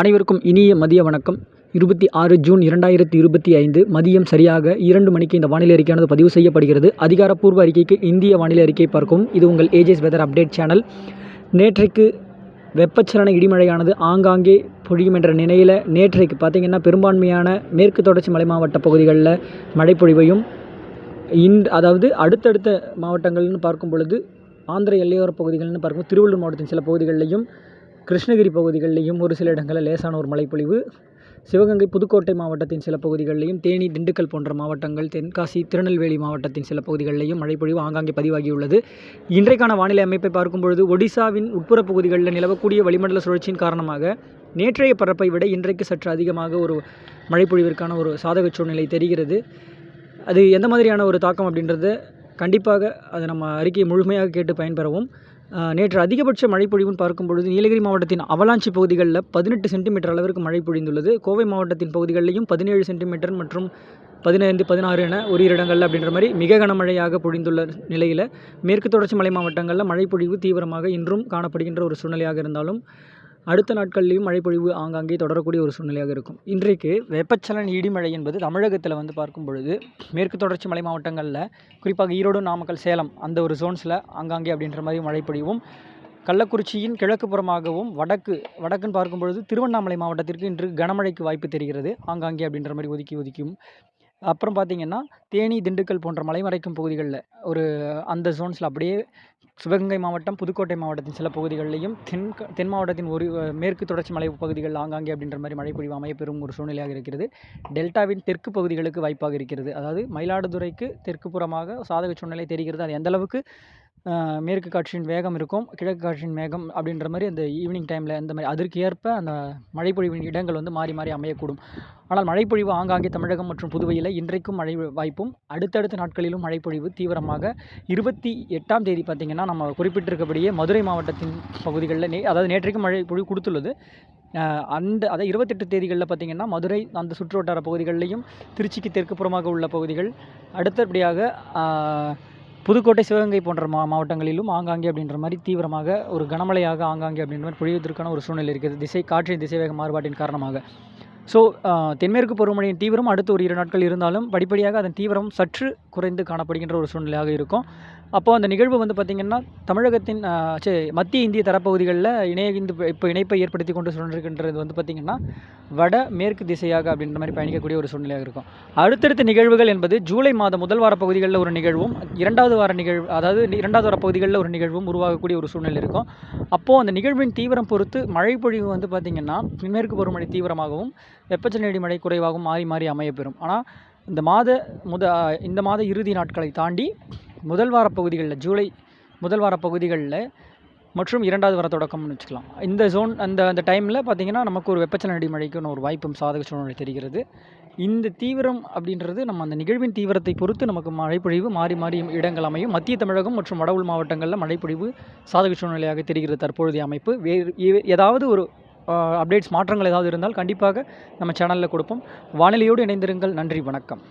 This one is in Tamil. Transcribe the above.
அனைவருக்கும் இனிய மதிய வணக்கம். இருபத்தி ஆறு ஜூன் இரண்டாயிரத்தி இருபத்தி ஐந்து மதியம் சரியாக இரண்டு மணிக்கு இந்த வானிலை அறிக்கையானது பதிவு செய்யப்படுகிறது. அதிகாரப்பூர்வ அறிக்கைக்கு இந்திய வானிலை அறிக்கை பார்க்கும் இது உங்கள் ஏஜேஸ் வெதர் அப்டேட் சேனல் நேற்றைக்கு வெப்பச்சலன இடிமழையானது ஆங்காங்கே பொழியும் என்ற நிலையில் நேற்றைக்கு பார்த்திங்கன்னா பெரும்பான்மையான மேற்கு தொடர்ச்சி மலை மாவட்ட பகுதிகளில் மழை பொழிவையும் இன் அதாவது அடுத்தடுத்த மாவட்டங்கள்னு பார்க்கும் பொழுது ஆந்திர எல்லையோர பகுதிகள்னு பார்க்கும் திருவள்ளூர் மாவட்டத்தின் சில பகுதிகளிலையும் கிருஷ்ணகிரி பகுதிகளிலையும் ஒரு சில இடங்களில் லேசான ஒரு மழைப்பொழிவு. சிவகங்கை புதுக்கோட்டை மாவட்டத்தின் சில பகுதிகளிலையும் தேனி திண்டுக்கல் போன்ற மாவட்டங்கள் தென்காசி திருநெல்வேலி மாவட்டத்தின் சில பகுதிகளிலையும் மழைப்பொழிவு ஆங்காங்கே பதிவாகியுள்ளது. இன்றைக்கான வானிலை அமைப்பை பார்க்கும் பொழுது ஒடிசாவின் உட்புற பகுதிகளில் நிலவக்கூடிய வளிமண்டல சுழற்சியின் காரணமாக நேற்றைய பரப்பை விட இன்றைக்கு சற்று அதிகமாக ஒரு மழைப்பொழிவிற்கான ஒரு சாதக சூழ்நிலை தெரிகிறது. அது எந்த மாதிரியான ஒரு தாக்கம் அப்படின்றது கண்டிப்பாக அதை நம்ம அறிக்கையை முழுமையாக கேட்டு பயன்பெறவும். நேற்று அதிகபட்ச மழை பொழிவுன்னு பார்க்கும் பொழுது நீலகிரி மாவட்டத்தின் அவலாஞ்சி பகுதிகளில் பதினெட்டு சென்டிமீட்டர் அளவிற்கு மழை பொழிந்துள்ளது. கோவை மாவட்டத்தின் பகுதிகளிலையும் பதினேழு சென்டிமீட்டர் மற்றும் பதினைந்து பதினாறு என ஒரு இடங்களில் அப்படின்ற மாதிரி மிக கனமழையாக பொழிந்துள்ள நிலையில் மேற்கு தொடர்ச்சி மலை மாவட்டங்களில் மழை பொழிவு தீவிரமாக இன்றும் காணப்படுகின்ற ஒரு சூழ்நிலையாக இருந்தாலும் அடுத்த நாட்கள்லேயும் மழைப்பொழிவு ஆங்காங்கே தொடரக்கூடிய ஒரு சூழ்நிலையாக இருக்கும். இன்றைக்கு வெப்பச்சலன் இடிமழை என்பது தமிழகத்தில் வந்து பார்க்கும் பொழுது மேற்கு தொடர்ச்சி மலை மாவட்டங்களில் குறிப்பாக ஈரோடு நாமக்கல் சேலம் அந்த ஒரு ஜோன்ஸில் ஆங்காங்கே அப்படின்ற மாதிரி மழைப்பொழிவும் கள்ளக்குறிச்சியின் கிழக்கு புறமாகவும் வடக்கு வடக்குன்னு பார்க்கும்பொழுது திருவண்ணாமலை மாவட்டத்திற்கு இன்று கனமழைக்கு வாய்ப்பு தெரிகிறது. ஆங்காங்கே அப்படின்ற மாதிரி ஒதுக்கி ஒதுக்கியும் அப்புறம் பார்த்திங்கன்னா தேனி திண்டுக்கல் போன்ற மலைமறைக்கும் பகுதிகளில் ஒரு அந்த ஜோன்ஸில் அப்படியே சிவகங்கை மாவட்டம் புதுக்கோட்டை மாவட்டத்தின் சில பகுதிகளிலையும் தென் தென் மாவட்டத்தின் ஒரு மேற்கு தொடர்ச்சி மலை பகுதிகள் ஆங்காங்கே அப்படின்ற மாதிரி மழை பொழிவு அமையப்பெறும் ஒரு சூழ்நிலையாக இருக்கிறது. டெல்டாவின் தெற்கு பகுதிகளுக்கு வாய்ப்பாக இருக்கிறது. அதாவது மயிலாடுதுறைக்கு தெற்கு புறமாக சாதக சூழ்நிலை தெரிகிறது. அது எந்தளவுக்கு மேற்கு காற்றின் வேகம் இருக்கும் கிழக்கு காற்றின் வேகம் அப்படின்ற மாதிரி அந்த ஈவினிங் டைமில் இந்த மாதிரி அதற்கு ஏற்ப அந்த மழைப்பொழிவின் இடங்கள் வந்து மாறி மாறி அமையக்கூடும். ஆனால் மழைப்பொழிவு ஆங்காங்கே தமிழகம் மற்றும் புதுவையில் இன்றைக்கும் மழை வாய்ப்பும் அடுத்தடுத்த நாட்களிலும் மழைப்பொழிவு தீவிரமாக இருபத்தி எட்டாம் தேதி பார்த்திங்கன்னா நம்ம குறிப்பிட்டிருக்கபடியே மதுரை மாவட்டத்தின் பகுதிகளில் நே அதாவது நேற்றைக்கும் மழை பொழிவு கொடுத்துள்ளது. அந்த அதாவது இருபத்தெட்டு தேதிகளில் பார்த்திங்கன்னா மதுரை அந்த சுற்று வட்டார பகுதிகளிலையும் திருச்சிக்கு தெற்கு புறமாக உள்ள பகுதிகள் அடுத்தபடியாக புதுக்கோட்டை சிவகங்கை போன்ற மா மாவட்டங்களிலும் ஆங்காங்கே அப்படின்ற மாதிரி தீவிரமாக ஒரு கனமழையாக ஆங்காங்கே அப்படின்ற மாதிரி பொழிவதற்கான ஒரு சூழ்நிலை இருக்குது. திசை காற்றின் திசைவேக மாறுபாட்டின் காரணமாக. ஸோ தென்மேற்கு பருவமழையின் தீவிரம் அடுத்த ஒரு இரு நாட்கள் இருந்தாலும் படிப்படியாக அதன் தீவிரம் சற்று குறைந்து காணப்படுகின்ற ஒரு சூழ்நிலையாக இருக்கும். அப்போது அந்த நிகழ்வு வந்து பார்த்திங்கன்னா தமிழகத்தின் சரி மத்திய இந்திய தரப்பகுதிகளில் இணைய இந்து இப்போ இணைப்பை ஏற்படுத்தி கொண்டு சொல்லிருக்கின்றது வந்து பார்த்திங்கன்னா வட மேற்கு திசையாக அப்படின்ற மாதிரி பயணிக்கக்கூடிய ஒரு சூழ்நிலையாக இருக்கும். அடுத்தடுத்த நிகழ்வுகள் என்பது ஜூலை மாதம் முதல் வார பகுதிகளில் ஒரு நிகழ்வும் இரண்டாவது வார நிகழ்வு அதாவது இரண்டாவது வார பகுதிகளில் ஒரு நிகழ்வும் உருவாகக்கூடிய ஒரு சூழ்நிலை இருக்கும். அப்போது அந்த நிகழ்வின் தீவிரம் பொறுத்து மழை பொழிவு வந்து பார்த்திங்கன்னா தென்மேற்கு பருவமழை தீவிரமாகவும் வெப்பச்சலனடி மழை குறைவாகவும் மாறி மாறி அமையப்பெறும் ஆனால் இந்த மாத முத இந்த மாத இறுதி நாட்களை தாண்டி முதல் வார பகுதிகளில் ஜூலை முதல் வார பகுதிகளில் மற்றும் இரண்டாவது வர தொடக்கம்னு வச்சுக்கலாம். இந்த ஜோன் அந்த அந்த டைமில் பார்த்திங்கன்னா நமக்கு ஒரு வெப்பச்சலன மழைக்குன்னு ஒரு வாய்ப்பும் சாதக சூழ்நிலை தெரிகிறது. இந்த தீவிரம் அப்படின்றது நம்ம அந்த நிகழ்வின் தீவிரத்தை பொறுத்து நமக்கு மழைப்பொழிவு மாறி மாறி இடங்கள் அமையும். மத்திய தமிழகம் மற்றும் வட உள் மாவட்டங்களில் மழைப்பொழிவு சாதக சூழ்நிலையாக தெரிகிறது தற்பொழுதைய அமைப்பு. வேறு ஏதாவது ஒரு அப்டேட்ஸ் மாற்றங்கள் ஏதாவது இருந்தால் கண்டிப்பாக நம்ம சேனலில் கொடுப்போம். வானிலையோடு இணைந்திருங்கள். நன்றி வணக்கம்.